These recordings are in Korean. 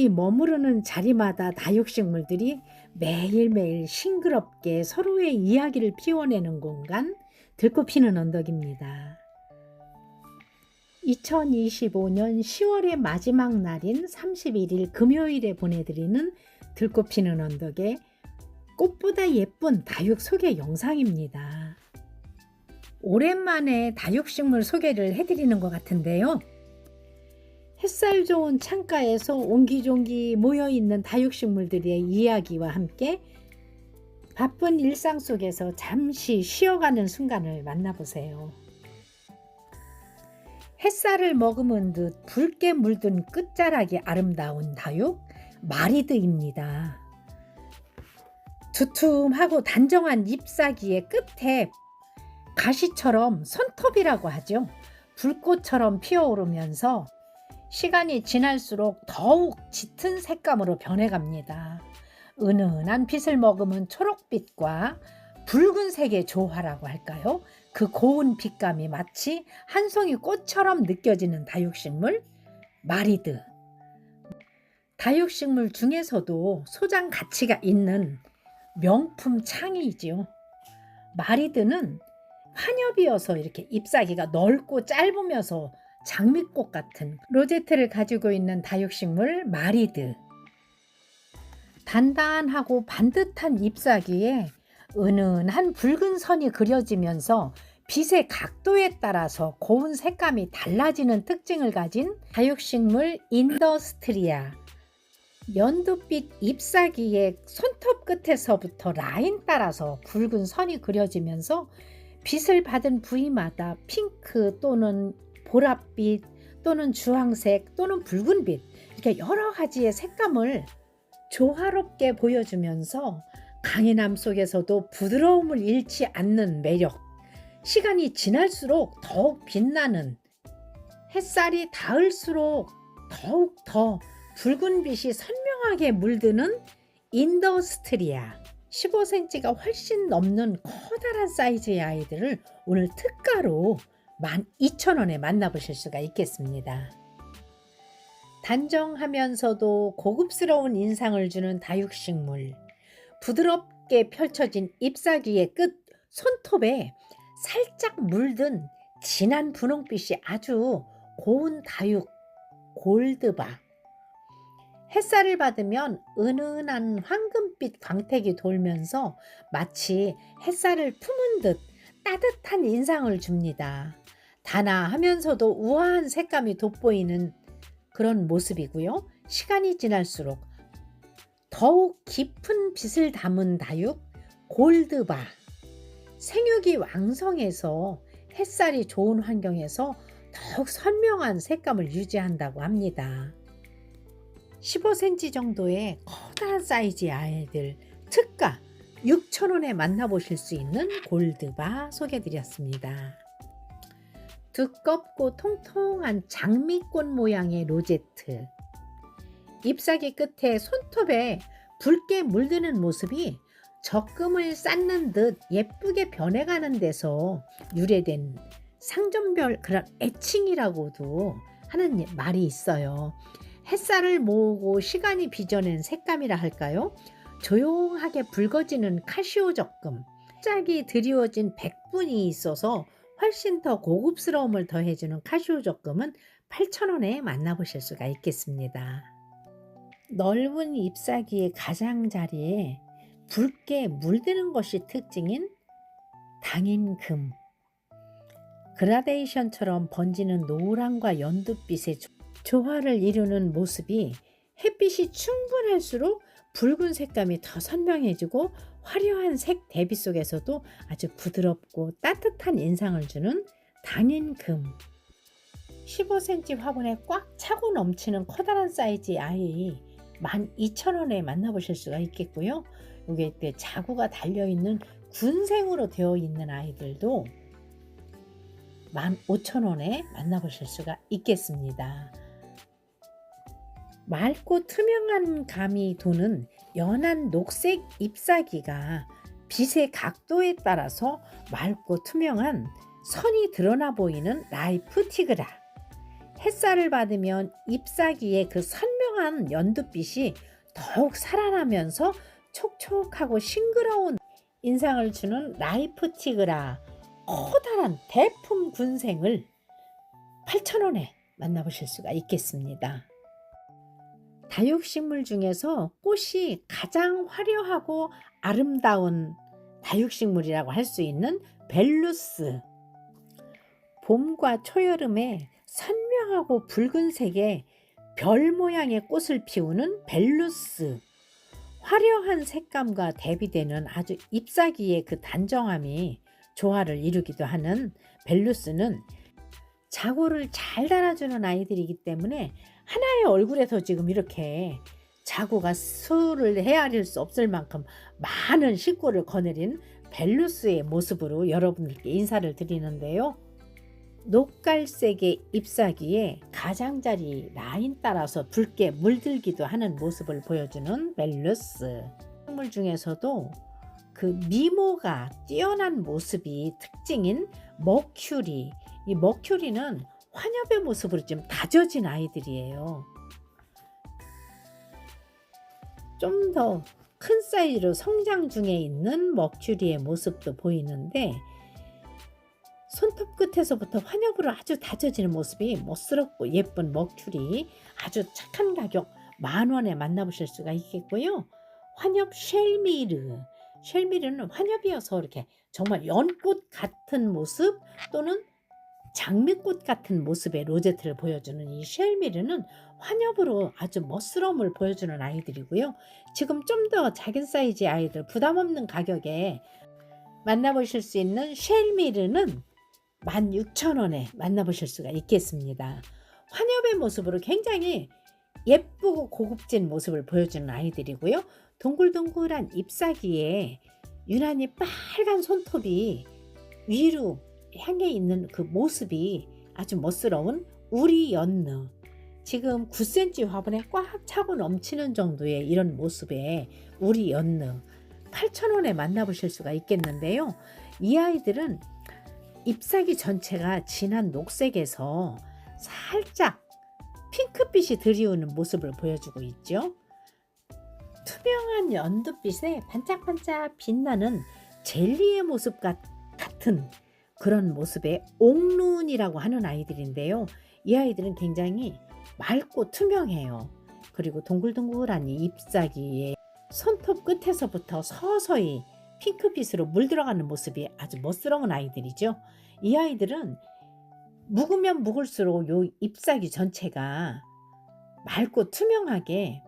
바람이 머무르는 자리마다 다육식물들이 매일매일 싱그럽게 서로의 이야기를 피워내는 공간 들꽃 피는 언덕입니다. 2025년 10월의 마지막 날인 31일 금요일에 보내드리는 들꽃 피는 언덕의 꽃보다 예쁜 다육 소개 영상입니다. 오랜만에 다육식물 소개를 해드리는 것 같은데요. 햇살 좋은 창가에서 옹기종기 모여있는 다육식물들의 이야기와 함께 바쁜 일상 속에서 잠시 쉬어가는 순간을 만나보세요. 햇살을 머금은 듯 붉게 물든 끝자락이 아름다운 다육 마리드입니다. 두툼하고 단정한 잎사귀의 끝에 가시처럼 손톱이라고 하죠. 불꽃처럼 피어오르면서 시간이 지날수록 더욱 짙은 색감으로 변해갑니다. 은은한 빛을 머금은 초록빛과 붉은색의 조화라고 할까요? 그 고운 빛감이 마치 한 송이 꽃처럼 느껴지는 다육식물 마리드. 다육식물 중에서도 소장 가치가 있는 명품 창이지요. 마리드는 환엽이어서 이렇게 잎사귀가 넓고 짧으면서 장미꽃 같은 로제트를 가지고 있는 다육식물 마리드. 단단하고 반듯한 잎사귀에 은은한 붉은 선이 그려지면서 빛의 각도에 따라서 고운 색감이 달라지는 특징을 가진 다육식물 인더스트리아. 연두빛 잎사귀의 손톱 끝에서부터 라인 따라서 굵은 선이 그려지면서 빛을 받은 부위마다 핑크 또는 보랏빛 또는 주황색 또는 붉은빛 이렇게 여러 가지의 색감을 조화롭게 보여주면서 강인함 속에서도 부드러움을 잃지 않는 매력 시간이 지날수록 더욱 빛나는 햇살이 닿을수록 더욱 더 붉은 빛이 선명하게 물드는 인더스트리아 15cm가 훨씬 넘는 커다란 사이즈의 아이들을 오늘 특가로 12,000원에 만나보실 수가 있겠습니다. 단정하면서도 고급스러운 인상을 주는 다육식물. 부드럽게 펼쳐진 잎사귀의 끝 손톱에 살짝 물든 진한 분홍빛이 아주 고운 다육 골드바. 햇살을 받으면 은은한 황금빛 광택이 돌면서 마치 햇살을 품은 듯 따뜻한 인상을 줍니다. 단아하면서도 우아한 색감이 돋보이는 그런 모습이고요. 시간이 지날수록 더욱 깊은 빛을 담은 다육 골드바 생육이 왕성해서 햇살이 좋은 환경에서 더욱 선명한 색감을 유지한다고 합니다. 15cm 정도의 커다란 사이즈의 아이들 특가 6,000원에 만나보실 수 있는 골드바 소개드렸습니다. 두껍고 통통한 장미꽃 모양의 로제트. 잎사귀 끝에 손톱에 붉게 물드는 모습이 적금을 쌓는 듯 예쁘게 변해가는 데서 유래된 상점별 그런 애칭이라고도 하는 말이 있어요. 햇살을 모으고 시간이 빚어낸 색감이라 할까요? 조용하게 붉어지는 카시오 적금, 갑자기 드리워진 백분이 있어서 훨씬 더 고급스러움을 더해주는 카시오 적금은 8,000원에 만나보실 수가 있겠습니다. 넓은 잎사귀의 가장자리에 붉게 물드는 것이 특징인 당인금. 그라데이션처럼 번지는 노랑과 연두빛의 조화를 이루는 모습이 햇빛이 충분할수록 붉은 색감이 더 선명해지고 화려한 색 대비 속에서도 아주 부드럽고 따뜻한 인상을 주는 단인금 15cm 화분에 꽉 차고 넘치는 커다란 사이즈의 아이 12,000원에 만나보실 수가 있겠고요. 그 자구가 달려있는 군생으로 되어 있는 아이들도 15,000원에 만나보실 수가 있겠습니다. 맑고 투명한 감이 도는 연한 녹색 잎사귀가 빛의 각도에 따라서 맑고 투명한 선이 드러나 보이는 라이프 티그라. 햇살을 받으면 잎사귀의 그 선명한 연두빛이 더욱 살아나면서 촉촉하고 싱그러운 인상을 주는 라이프 티그라. 커다란 대품 군생을 8,000원에 만나보실 수가 있겠습니다. 다육식물 중에서 꽃이 가장 화려하고 아름다운 다육식물이라고 할 수 있는 벨루스. 봄과 초여름에 선명하고 붉은색의 별 모양의 꽃을 피우는 벨루스. 화려한 색감과 대비되는 아주 잎사귀의 그 단정함이 조화를 이루기도 하는 벨루스는 자고를 잘 달아주는 아이들이기 때문에 하나의 얼굴에서 지금 이렇게 자고가 수를 헤아릴 수 없을 만큼 많은 식구를 거느린 벨루스의 모습으로 여러분들께 인사를 드리는데요. 녹갈색의 잎사귀에 가장자리 라인 따라서 붉게 물들기도 하는 모습을 보여주는 벨루스. 식물 중에서도 그 미모가 뛰어난 모습이 특징인 머큐리. 이 머큐리는 환엽의 모습으로 좀 다져진 아이들이에요. 좀 더 큰 사이즈로 성장 중에 있는 머큐리의 모습도 보이는데 손톱 끝에서부터 환엽으로 아주 다져지는 모습이 멋스럽고 예쁜 머큐리 아주 착한 가격 만 원에 만나보실 수가 있겠고요. 환엽 쉘미르 쉘미르는 환엽이어서 이렇게 정말 연꽃 같은 모습 또는 장미꽃 같은 모습의 로제트를 보여주는 이 쉘미르는 환엽으로 아주 멋스러움을 보여주는 아이들이고요. 지금 좀 더 작은 사이즈의 아이들 부담 없는 가격에 만나보실 수 있는 쉘미르는 16,000원에 만나보실 수가 있겠습니다. 환엽의 모습으로 굉장히 예쁘고 고급진 모습을 보여주는 아이들이고요. 동글동글한 잎사귀에 유난히 빨간 손톱이 위로 향해 있는 그 모습이 아주 멋스러운 우리 연느. 지금 9cm 화분에 꽉 차고 넘치는 정도의 이런 모습의 우리 연느. 8,000원에 만나보실 수가 있겠는데요. 이 아이들은 잎사귀 전체가 진한 녹색에서 살짝 핑크빛이 드리우는 모습을 보여주고 있죠. 투명한 연두빛에 반짝반짝 빛나는 젤리의 모습 같은 그런 모습의 옥눈이라고 하는 아이들인데요. 이 아이들은 굉장히 맑고 투명해요. 그리고 동글동글한 이 잎사귀에 손톱 끝에서부터 서서히 핑크빛으로 물들어가는 모습이 아주 멋스러운 아이들이죠. 이 아이들은 묵으면 묵을수록 요 잎사귀 전체가 맑고 투명하게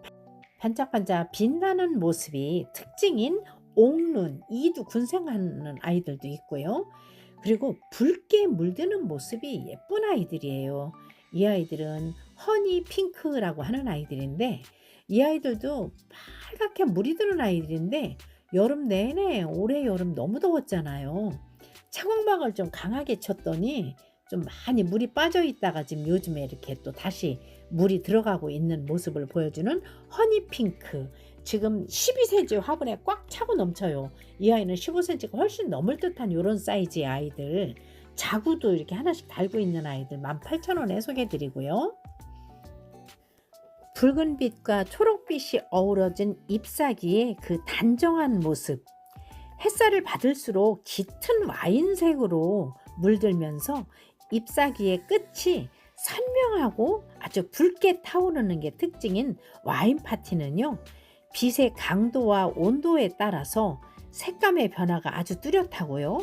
반짝반짝 빛나는 모습이 특징인 옥눈, 이두 군생하는 아이들도 있고요. 그리고 붉게 물드는 모습이 예쁜 아이들이에요. 이 아이들은 허니 핑크라고 하는 아이들인데 이 아이들도 빨갛게 물이 드는 아이들인데 여름 내내 올해 여름 너무 더웠잖아요. 차광막을 좀 강하게 쳤더니 좀 많이 물이 빠져 있다가 지금 요즘에 이렇게 또 다시 물이 들어가고 있는 모습을 보여주는 허니 핑크. 지금 12cm 화분에 꽉 차고 넘쳐요. 이 아이는 15cm가 훨씬 넘을 듯한 이런 사이즈의 아이들. 자구도 이렇게 하나씩 달고 있는 아이들 18,000원에 소개해드리고요. 붉은빛과 초록빛이 어우러진 잎사귀의 그 단정한 모습. 햇살을 받을수록 짙은 와인색으로 물들면서 잎사귀의 끝이 선명하고 아주 붉게 타오르는 게 특징인 와인 파티는요. 빛의 강도와 온도에 따라서 색감의 변화가 아주 뚜렷하고요.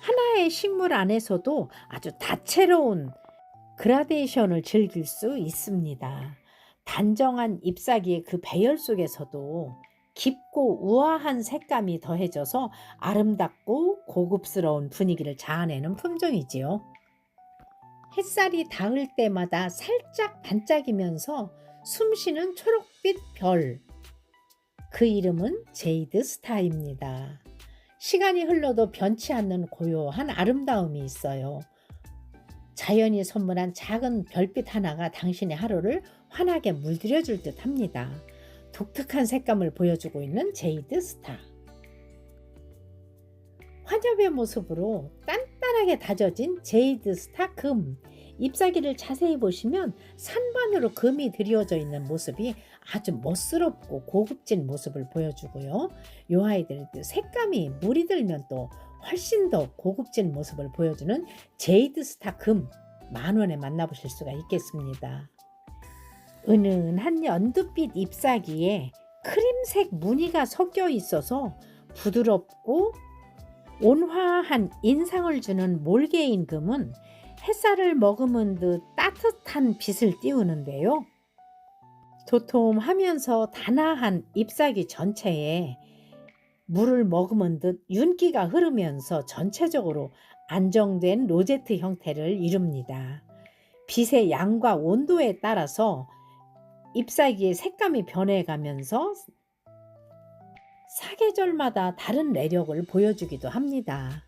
하나의 식물 안에서도 아주 다채로운 그라데이션을 즐길 수 있습니다. 단정한 잎사귀의 그 배열 속에서도 깊고 우아한 색감이 더해져서 아름답고 고급스러운 분위기를 자아내는 품종이지요. 햇살이 닿을 때마다 살짝 반짝이면서 숨쉬는 초록빛 별. 그 이름은 제이드 스타입니다. 시간이 흘러도 변치 않는 고요한 아름다움이 있어요. 자연이 선물한 작은 별빛 하나가 당신의 하루를 환하게 물들여 줄 듯 합니다. 독특한 색감을 보여주고 있는 제이드 스타. 환엽의 모습으로 단단하게 다져진 제이드 스타 금. 잎사귀를 자세히 보시면 산반으로 금이 드리워져 있는 모습이 아주 멋스럽고 고급진 모습을 보여주고요. 이 아이들 색감이 물이 들면 또 훨씬 더 고급진 모습을 보여주는 제이드 스타 금 만원에 만나보실 수가 있겠습니다. 은은한 연두빛 잎사귀에 크림색 무늬가 섞여 있어서 부드럽고 온화한 인상을 주는 몰개인 금은 햇살을 머금은 듯 따뜻한 빛을 띄우는데요. 도톰하면서 단아한 잎사귀 전체에 물을 머금은 듯 윤기가 흐르면서 전체적으로 안정된 로제트 형태를 이룹니다. 빛의 양과 온도에 따라서 잎사귀의 색감이 변해가면서 사계절마다 다른 매력을 보여주기도 합니다.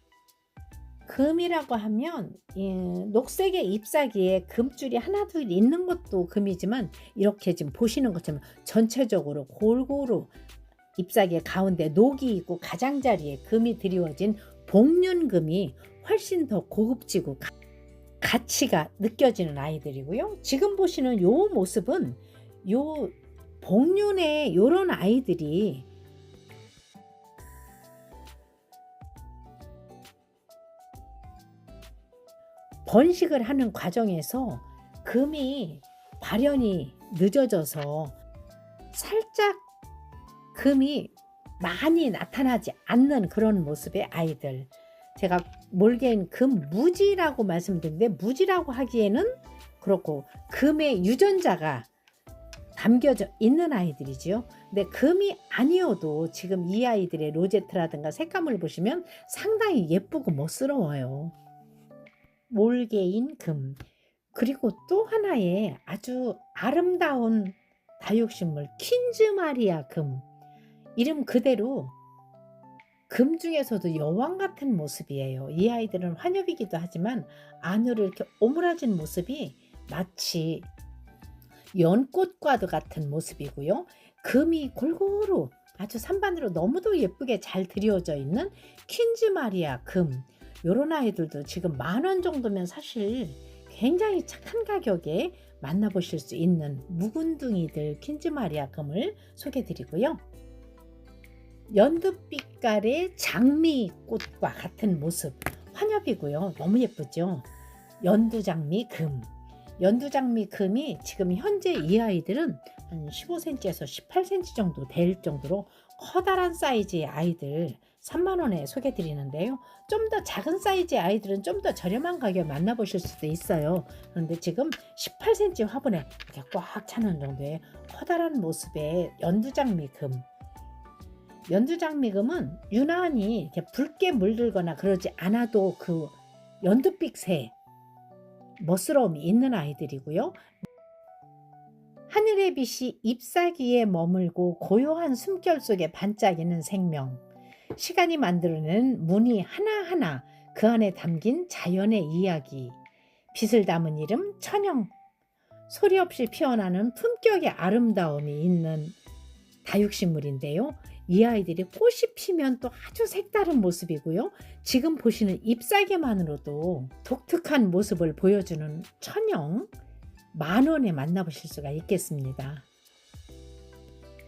금이라고 하면 예, 녹색의 잎사귀에 금줄이 하나 둘 있는 것도 금이지만 이렇게 지금 보시는 것처럼 전체적으로 골고루 잎사귀 가운데 녹이 있고 가장자리에 금이 드리워진 복륜금이 훨씬 더 고급지고 가, 가치가 느껴지는 아이들이고요. 지금 보시는 요 모습은 요 복륜의 요런 아이들이 번식을 하는 과정에서 금이 발현이 늦어져서 살짝 금이 많이 나타나지 않는 그런 모습의 아이들. 제가 몰개인 금 무지라고 말씀드렸는데 무지라고 하기에는 그렇고 금의 유전자가 담겨져 있는 아이들이지요. 근데 금이 아니어도 지금 이 아이들의 로제트라든가 색감을 보시면 상당히 예쁘고 멋스러워요. 몰개인 금. 그리고 또 하나의 아주 아름다운 다육식물 퀸즈 마리아 금. 이름 그대로 금 중에서도 여왕 같은 모습이에요. 이 아이들은 환엽이기도 하지만 안으로 이렇게 오므라진 모습이 마치 연꽃과도 같은 모습이고요. 금이 골고루 아주 산반으로 너무도 예쁘게 잘 드리워져 있는 퀸즈 마리아 금. 요런 아이들도 지금 만 원 정도면 사실 굉장히 착한 가격에 만나보실 수 있는 묵은둥이들 퀸즈 마리아 금을 소개드리고요. 연두빛깔의 장미꽃과 같은 모습 환엽이고요. 너무 예쁘죠? 연두장미 금. 연두장미 금이 지금 현재 이 아이들은 한 15cm에서 18cm 정도 될 정도로 커다란 사이즈의 아이들 3만원에 소개 드리는데요. 좀 더 작은 사이즈의 아이들은 좀 더 저렴한 가격에 만나보실 수도 있어요. 그런데 지금 18cm 화분에 이렇게 꽉 차는 정도의 커다란 모습의 연두장미금. 연두장미금은 유난히 이렇게 붉게 물들거나 그러지 않아도 그 연두빛의 멋스러움이 있는 아이들이고요. 하늘의 빛이 잎사귀에 머물고 고요한 숨결 속에 반짝이는 생명. 시간이 만들어낸 무늬 하나하나 그 안에 담긴 자연의 이야기. 빛을 담은 이름 천영. 소리 없이 피어나는 품격의 아름다움이 있는 다육식물인데요. 이 아이들이 꽃이 피면 또 아주 색다른 모습이고요. 지금 보시는 잎사귀만으로도 독특한 모습을 보여주는 천영 만 원에 만나보실 수가 있겠습니다.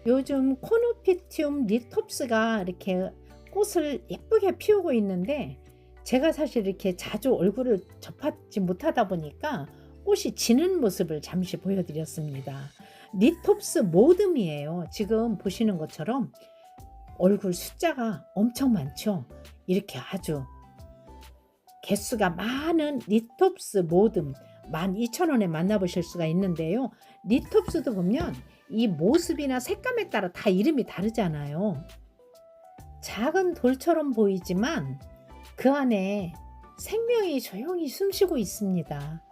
요즘 코노피티움 리톱스가 이렇게 꽃을 예쁘게 피우고 있는데 제가 사실 이렇게 자주 얼굴을 접하지 못하다 보니까 꽃이 지는 모습을 잠시 보여드렸습니다. 리톱스 모듬이에요. 지금 보시는 것처럼 얼굴 숫자가 엄청 많죠. 이렇게 아주 개수가 많은 리톱스 모듬 12,000원에 만나보실 수가 있는데요. 리톱스도 보면 이 모습이나 색감에 따라 다 이름이 다르잖아요. 작은 돌처럼 보이지만 그 안에 생명이 조용히 숨쉬고 있습니다.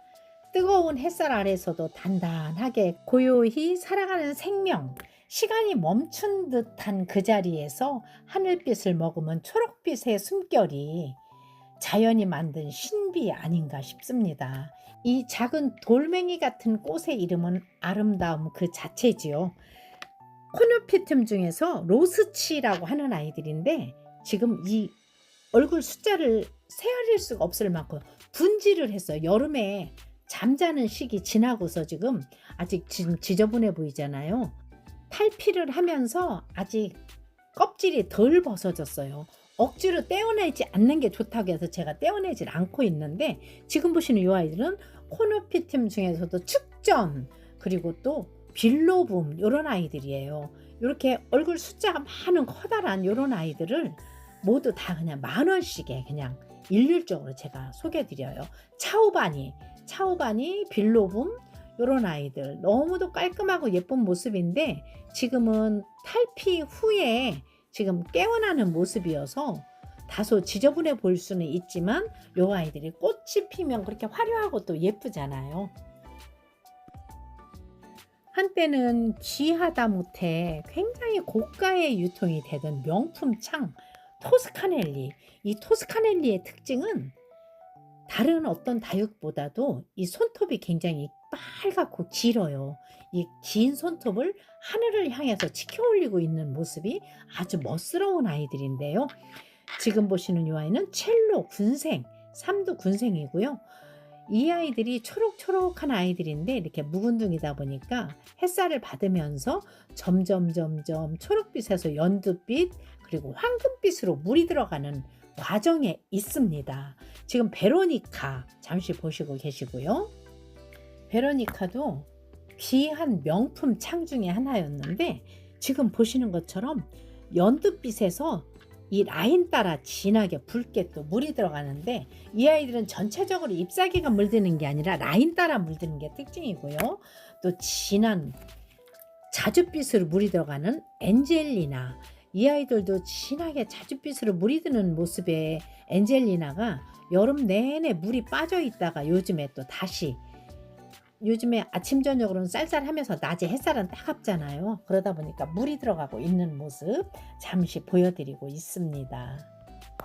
뜨거운 햇살 아래서도 단단하게 고요히 살아가는 생명, 시간이 멈춘 듯한 그 자리에서 하늘빛을 머금은 초록빛의 숨결이 자연이 만든 신비 아닌가 싶습니다. 이 작은 돌멩이 같은 꽃의 이름은 아름다움 그 자체지요. 코노피툼 중에서 로스치라고 하는 아이들인데 지금 이 얼굴 숫자를 세어릴 수가 없을 만큼 분지를 했어요. 여름에 잠자는 시기 지나고서 지금 아직 지금 지저분해 보이잖아요. 탈피를 하면서 아직 껍질이 덜 벗어졌어요. 억지로 떼어내지 않는 게 좋다고 해서 제가 떼어내질 않고 있는데 지금 보시는 이 아이들은 코노피팀 중에서도 축전 그리고 또 빌로붐 이런 아이들이에요. 이렇게 얼굴 숫자가 많은 커다란 이런 아이들을 모두 다 그냥 만 원씩에 그냥 일률적으로 제가 소개드려요. 차오바니, 차오바니, 빌로붐 이런 아이들 너무도 깔끔하고 예쁜 모습인데 지금은 탈피 후에 지금 깨어나는 모습이어서 다소 지저분해 보일 수는 있지만 요 아이들이 꽃이 피면 그렇게 화려하고 또 예쁘잖아요. 한때는 귀하다 못해 굉장히 고가의 유통이 되던 명품 창 토스카넬리. 이 토스카넬리의 특징은 다른 어떤 다육보다도 이 손톱이 굉장히 빨갛고 길어요. 이 긴 손톱을 하늘을 향해서 치켜 올리고 있는 모습이 아주 멋스러운 아이들인데요. 지금 보시는 이 아이는 첼로 군생, 삼두 군생이고요. 이 아이들이 초록초록한 아이들인데 이렇게 묵은둥이다 보니까 햇살을 받으면서 점점 점점 초록빛에서 연두빛 그리고 황금빛으로 물이 들어가는 과정에 있습니다. 지금 베로니카 잠시 보시고 계시고요. 베로니카도 귀한 명품 창 중에 하나였는데 지금 보시는 것처럼 연두빛에서 이 라인 따라 진하게 붉게 또 물이 들어가는데 이 아이들은 전체적으로 잎사귀가 물드는 게 아니라 라인 따라 물드는 게 특징이고요. 또 진한 자줏빛으로 물이 들어가는 엔젤리나 이 아이들도 진하게 자줏빛으로 물이 드는 모습의 엔젤리나가 여름 내내 물이 빠져 있다가 요즘에 또 다시 요즘에 아침 저녁으로는 쌀쌀하면서 낮에 햇살은 따갑잖아요. 그러다 보니까 물이 들어가고 있는 모습 잠시 보여드리고 있습니다.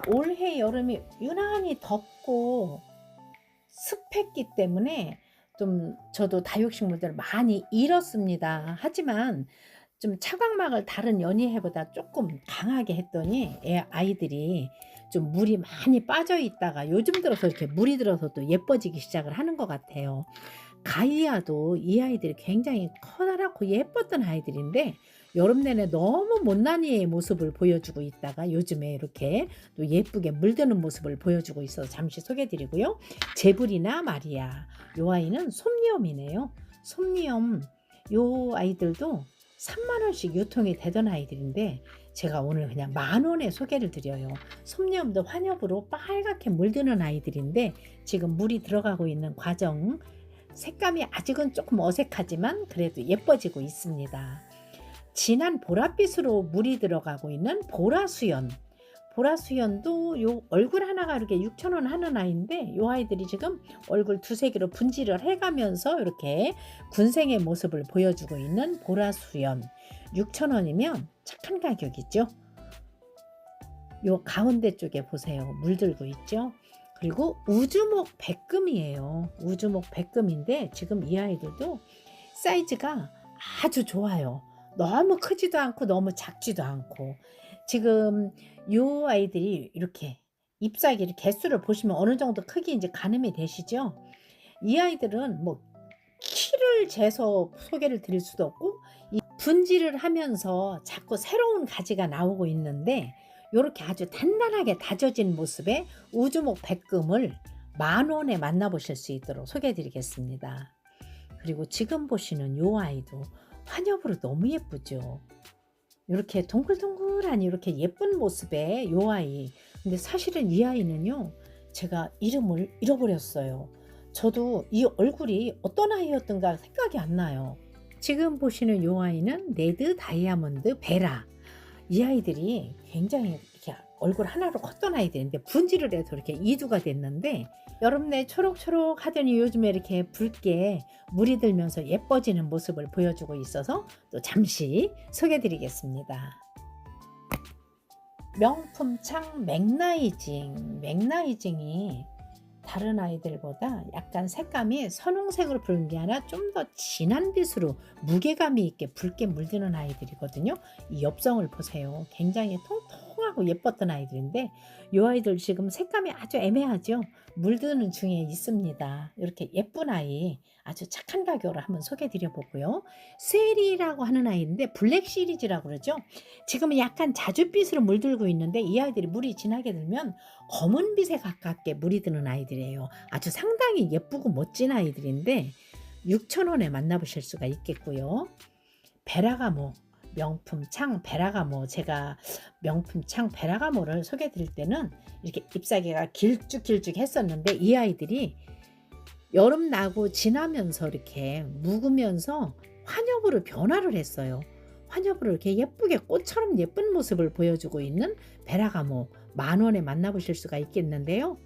올해 여름이 유난히 덥고 습했기 때문에 좀 저도 다육식물들을 많이 잃었습니다. 하지만 좀 차광막을 다른 연희해보다 조금 강하게 했더니 애 아이들이 좀 물이 많이 빠져 있다가 요즘 들어서 이렇게 물이 들어서 또 예뻐지기 시작을 하는 것 같아요. 가이아도 이 아이들이 굉장히 커다랗고 예뻤던 아이들인데 여름 내내 너무 못난이의 모습을 보여주고 있다가 요즘에 이렇게 또 예쁘게 물드는 모습을 보여주고 있어서 잠시 소개드리고요. 제불이나 마리아 요 아이는 솜니엄이네요. 솜니엄 요 아이들도 3만 원씩 유통이 되던 아이들인데 제가 오늘 그냥 만 원에 소개를 드려요. 솜니엄도 환엽으로 빨갛게 물드는 아이들인데 지금 물이 들어가고 있는 과정 색감이 아직은 조금 어색하지만 그래도 예뻐지고 있습니다. 진한 보랏빛으로 물이 들어가고 있는 보라수연. 보라수연도 요 얼굴 하나가 이렇게 6,000원 하는 아이인데 요 아이들이 지금 얼굴 두세 개로 분질을 해가면서 이렇게 군생의 모습을 보여주고 있는 보라수연. 6,000원이면 착한 가격이죠. 요 가운데 쪽에 보세요. 물들고 있죠. 그리고 우주목 백금이에요. 우주목 백금인데 지금 이 아이들도 사이즈가 아주 좋아요. 너무 크지도 않고 너무 작지도 않고 지금 요 아이들이 이렇게 잎사귀를 개수를 보시면 어느 정도 크기 이제 가늠이 되시죠? 이 아이들은 뭐 키를 재서 소개를 드릴 수도 없고 이 분질을 하면서 자꾸 새로운 가지가 나오고 있는데 이렇게 아주 단단하게 다져진 모습의 우주목 백금을 만 원에 만나보실 수 있도록 소개해드리겠습니다. 그리고 지금 보시는 요 아이도 환엽으로 너무 예쁘죠. 이렇게 동글동글한 이렇게 예쁜 모습의 요 아이. 근데 사실은 이 아이는요, 제가 이름을 잃어버렸어요. 저도 이 얼굴이 어떤 아이였던가 생각이 안 나요. 지금 보시는 요 아이는 레드 다이아몬드 베라. 이 아이들이 굉장히 이렇게 얼굴 하나로 컸던 아이들인데 분지를 해서 이렇게 이두가 됐는데 여름 내 초록초록 하더니 요즘에 이렇게 붉게 물이 들면서 예뻐지는 모습을 보여주고 있어서 또 잠시 소개드리겠습니다. 명품창 맥나이징. 맥나이징이 다른 아이들보다 약간 색감이 선홍색으로 붉은 게 아니라 좀 더 진한 빛으로 무게감이 있게 붉게 물드는 아이들이거든요. 이 엽성을 보세요. 굉장히 통통 하고 예뻤던 아이들인데 이 아이들 지금 색감이 아주 애매하죠. 물드는 중에 있습니다. 이렇게 예쁜 아이 아주 착한 가격으로 한번 소개해 드려 보고요. 세리라고 하는 아이인데 블랙 시리즈라고 그러죠. 지금은 약간 자줏빛으로 물들고 있는데 이 아이들이 물이 진하게 들면 검은빛에 가깝게 물이 드는 아이들이에요. 아주 상당히 예쁘고 멋진 아이들인데 6,000원에 만나보실 수가 있겠고요. 베라가모 명품 창 베라가모 제가 명품 창 베라가모를 소개해 드릴 때는 이렇게 ip사귀가 길쭉길쭉 했었는데 이 아이들이 여름 나고 지나면서 이렇게 묵으면서 환엽으로 변화를 했어요. 환엽으로 이렇게 예쁘게 꽃처럼 예쁜 모습을 보여주고 있는 베라가모 만 원에 만나보실 수가 있겠는데요.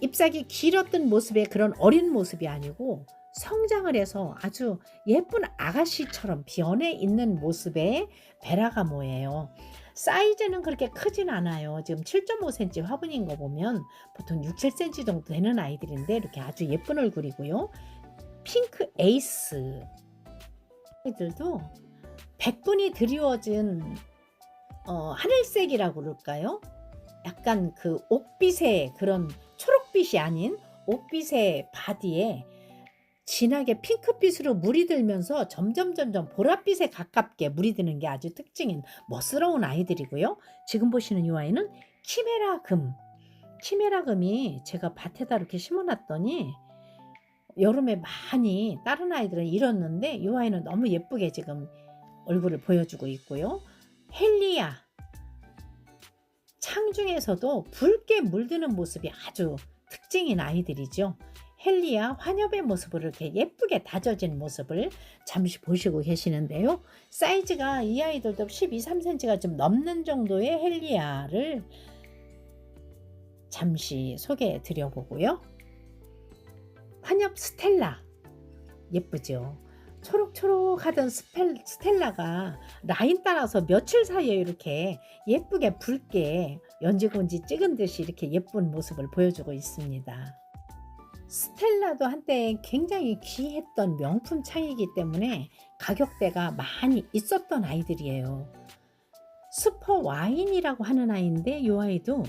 잎사귀 길었던 모습의 그런 어린 모습이 아니고 성장을 해서 아주 예쁜 아가씨처럼 변해 있는 모습의 베라가모예요. 사이즈는 그렇게 크진 않아요. 지금 7.5cm 화분인 거 보면 보통 6, 7cm 정도 되는 아이들인데 이렇게 아주 예쁜 얼굴이고요. 핑크 에이스 아이들도 100분이 드리워진 어, 하늘색이라고 그럴까요? 약간 그 옥빛의 그런 초록빛이 아닌 옥빛의 바디에 진하게 핑크빛으로 물이 들면서 점점 점점 보랏빛에 가깝게 물이 드는 게 아주 특징인 멋스러운 아이들이고요. 지금 보시는 이 아이는 키메라 금. 키메라 금이 제가 밭에다 이렇게 심어놨더니 여름에 많이 다른 아이들은 잃었는데 이 아이는 너무 예쁘게 지금 얼굴을 보여주고 있고요. 헬리아 창 중에서도 붉게 물드는 모습이 아주 특징인 아이들이죠. 헬리아 환엽의 모습을 이렇게 예쁘게 다져진 모습을 잠시 보시고 계시는데요. 사이즈가 이 아이들도 12, 3cm가 좀 넘는 정도의 헬리아를 잠시 소개해 드려보고요. 환엽 스텔라 예쁘죠. 초록초록하던 스펠, 스텔라가 라인 따라서 며칠 사이에 이렇게 예쁘게 붉게 연지곤지 찍은 듯이 이렇게 예쁜 모습을 보여주고 있습니다. 스텔라도 한때 굉장히 귀했던 명품 창이기 때문에 가격대가 많이 있었던 아이들이에요. 슈퍼 와인이라고 하는 아이인데 이 아이도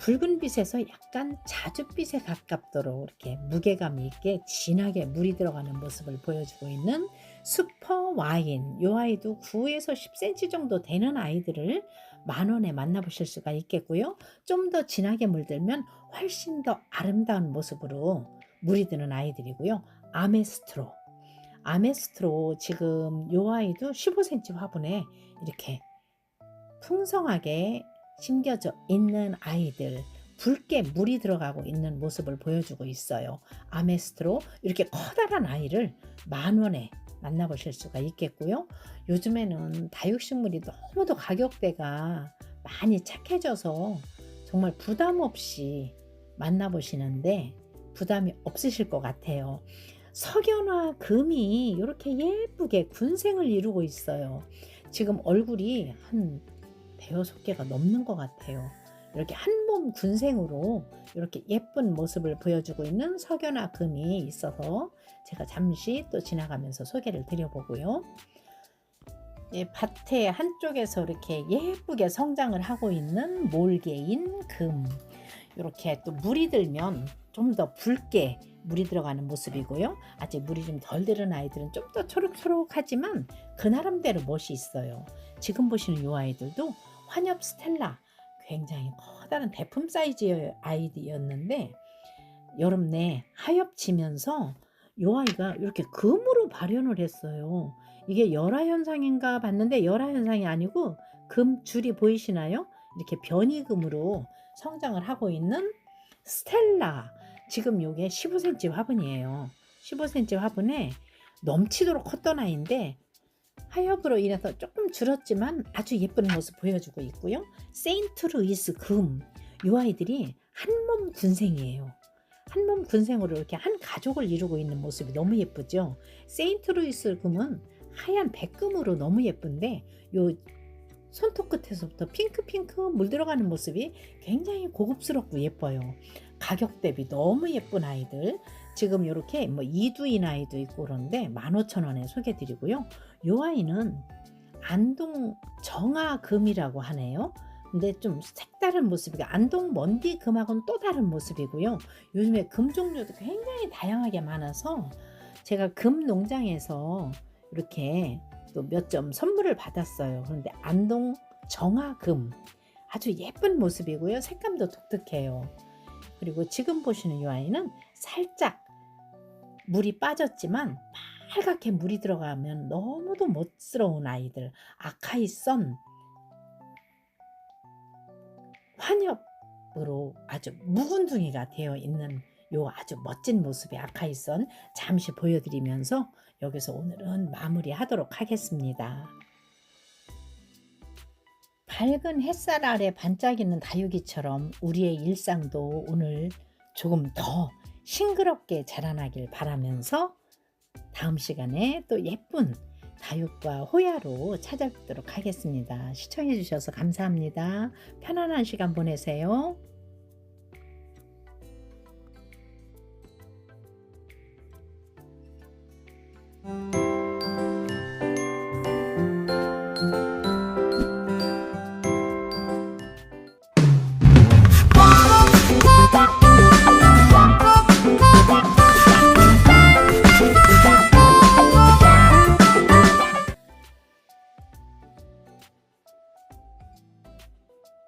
붉은 빛에서 약간 자줏빛에 가깝도록 이렇게 무게감 있게 진하게 물이 들어가는 모습을 보여주고 있는 슈퍼 와인. 이 아이도 9에서 10cm 정도 되는 아이들을 만 원에 만나보실 수가 있겠고요. 좀 더 진하게 물들면 훨씬 더 아름다운 모습으로 물이 드는 아이들이고요. 아메스트로. 아메스트로 지금 이 아이도 15cm 화분에 이렇게 풍성하게 심겨져 있는 아이들 붉게 물이 들어가고 있는 모습을 보여주고 있어요. 아메스트로 이렇게 커다란 아이를 만 원에 만나보실 수가 있겠고요. 요즘에는 다육식물이 너무도 가격대가 많이 착해져서 정말 부담 없이 만나보시는데 부담이 없으실 것 같아요. 석연화 금이 이렇게 예쁘게 군생을 이루고 있어요. 지금 얼굴이 한 대여섯 개가 넘는 것 같아요. 이렇게 한몸 군생으로 이렇게 예쁜 모습을 보여주고 있는 석연화 금이 있어서 제가 잠시 또 지나가면서 소개를 드려보고요. 예, 밭의 한쪽에서 이렇게 예쁘게 성장을 하고 있는 몰개인 금. 이렇게 또 물이 들면 좀 더 붉게 물이 들어가는 모습이고요. 아직 물이 좀 덜 들은 아이들은 좀 더 초록초록하지만 그 나름대로 멋이 있어요. 지금 보시는 이 아이들도 환엽 스텔라 굉장히 커다란 대품 사이즈의 아이들이었는데 여름 내 하엽지면서 이 아이가 이렇게 금으로 발현을 했어요. 이게 열화 현상인가 봤는데 열화 현상이 아니고 금 줄이 보이시나요? 이렇게 변이금으로 성장을 하고 있는 스텔라. 지금 요게 15cm 화분이에요. 15cm 화분에 넘치도록 컸던 아이인데 하엽으로 인해서 조금 줄었지만 아주 예쁜 모습 보여주고 있고요. 세인트 루이스 금. 이 아이들이 한몸 군생이에요. 한몸 군생으로 이렇게 한 가족을 이루고 있는 모습이 너무 예쁘죠. 세인트 루이스 금은 하얀 백금으로 너무 예쁜데 요 손톱 끝에서부터 핑크핑크 물 들어가는 모습이 굉장히 고급스럽고 예뻐요. 가격 대비 너무 예쁜 아이들. 지금 이렇게 뭐 이두인 아이도 있고 그런데 15,000원에 소개드리고요. 요 아이는 안동 정아금이라고 하네요. 근데 좀 색다른 모습이고 안동 먼디 금하고는 또 다른 모습이고요. 요즘에 금 종류도 굉장히 다양하게 많아서 제가 금 농장에서 이렇게 또 몇 점 선물을 받았어요. 그런데 안동 정아금 아주 예쁜 모습이고요. 색감도 독특해요. 그리고 지금 보시는 이 아이는 살짝 물이 빠졌지만 빨갛게 물이 들어가면 너무도 멋스러운 아이들 아카이 선 환엽으로 아주 묵은둥이가 되어 있는 요 아주 멋진 모습의 아카이선 잠시 보여드리면서 여기서 오늘은 마무리하도록 하겠습니다. 밝은 햇살 아래 반짝이는 다육이처럼 우리의 일상도 오늘 조금 더 싱그럽게 자라나길 바라면서 다음 시간에 또 예쁜 다육과 호야로 찾아뵙도록 하겠습니다. 시청해주셔서 감사합니다. 편안한 시간 보내세요. 음.